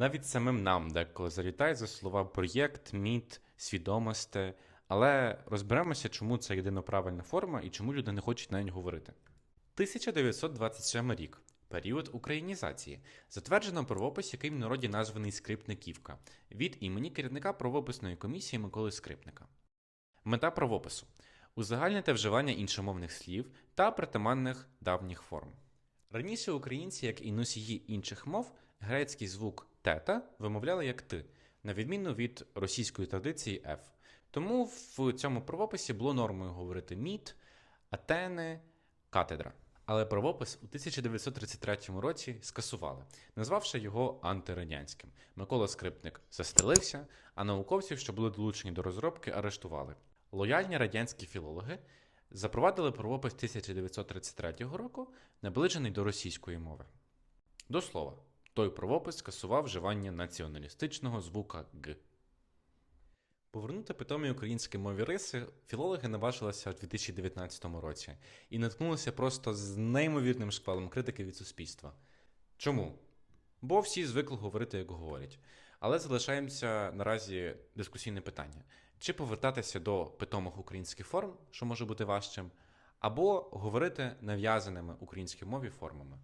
Навіть самим нам деколи залітає за слова проєкт, міт, свідомості, але розберемося, чому це єдино правильна форма і чому люди не хочуть на ній говорити. 1927 рік. Період українізації. Затверджено правопис, який в народі названий Скрипниківка, від імені керівника правописної комісії Миколи Скрипника. Мета правопису узагальнити вживання іншомовних слів та притаманних давніх форм. Раніше українці, як і носії інших мов, грецький звук тета вимовляли як ти, на відміну від російської традиції F. Тому в цьому правописі було нормою говорити міт, атени, катедра. Але правопис у 1933 році скасували, назвавши його антирадянським. Микола Скрипник застрелився, а науковців, що були долучені до розробки, арештували. Лояльні радянські філологи запровадили правопис 1933 року, наближений до російської мови. До слова, той правопис скасував вживання націоналістичного звука Г. Повернути питомі українській мові риси філологи наважилися у 2019 році і наткнулися просто з неймовірним шквалом критики від суспільства. Чому? Бо всі звикли говорити, як говорять. Але залишаємося наразі дискусійне питання: чи повертатися до питомих українських форм, що може бути важчим, або говорити нав'язаними українській мові формами.